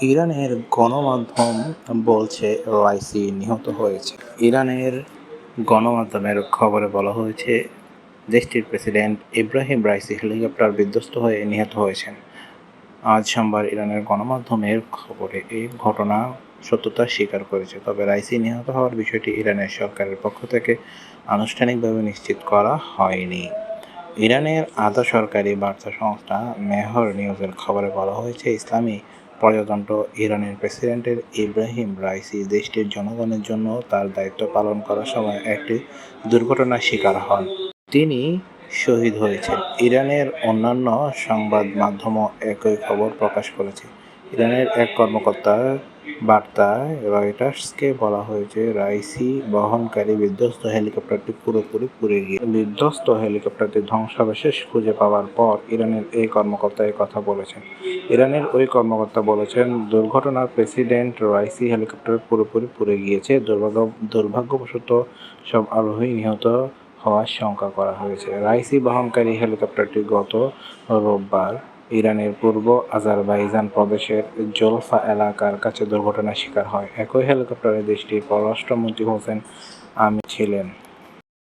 ইরানের গণমাধ্যম বলছে রাইসি নিহত হয়েছে। ইরানের গণমাধ্যমের খবরে বলা হয়েছে, দেশটির প্রেসিডেন্ট ইব্রাহিম রাইসি হেলিকপ্টার বিধ্বস্ত হয়ে নিহত হয়েছেন। আজ সোমবার ইরানের গণমাধ্যমের খবরে এই ঘটনা সত্যতা স্বীকার করেছে। তবে রাইসি নিহত হওয়ার বিষয়টি ইরানের সরকারের পক্ষ থেকে আনুষ্ঠানিকভাবে নিশ্চিত করা হয়নি। ইরানের আধা সরকারি বার্তা সংস্থা মেহর নিউজের খবরে বলা হয়েছে, ইসলামী প্রজাতন্ত্র ইরানের প্রেসিডেন্টের ইব্রাহিম রাইসি দেশটির জনগণের জন্য তার দায়িত্ব পালন করার সময় একটি দুর্ঘটনার শিকার হন। তিনি শহীদ হয়েছেন। ইরানের অন্যান্য সংবাদ মাধ্যমও একই খবর প্রকাশ করেছে। ইরানের এক কর্মকর্তার বার্তায় রয়টার্সকে বলা হয়েছে, রাইসি বহনকারী বিধ্বস্ত হেলিকপ্টারটি পুরোপুরি পুড়ে গিয়ে বিধ্বস্ত হেলিকপ্টারটি ধ্বংসাবশেষ খুঁজে পাওয়ার পর ইরানের এই কর্মকর্তা কথা বলেছেন। ইরানের ওই কর্মকর্তা বলেছেন, দুর্ঘটনার প্রেসিডেন্ট রাইসি হেলিকপ্টার পুরোপুরি পুড়ে গিয়েছে। দুর্ভাগ্য, দুর্ভাগ্যবশত সব আরোহী নিহত হওয়ার শঙ্কা করা হয়েছে। রাইসি বহনকারী হেলিকপ্টারটি গত রোববার ইরানের পূর্ব আজারবাইজান প্রদেশের জোলফা এলাকার কাছে দুর্ঘটনার শিকার হয়। একই হেলিকপ্টারে দেশটির পররাষ্ট্রমন্ত্রী হোসেন আমি ছিলেন।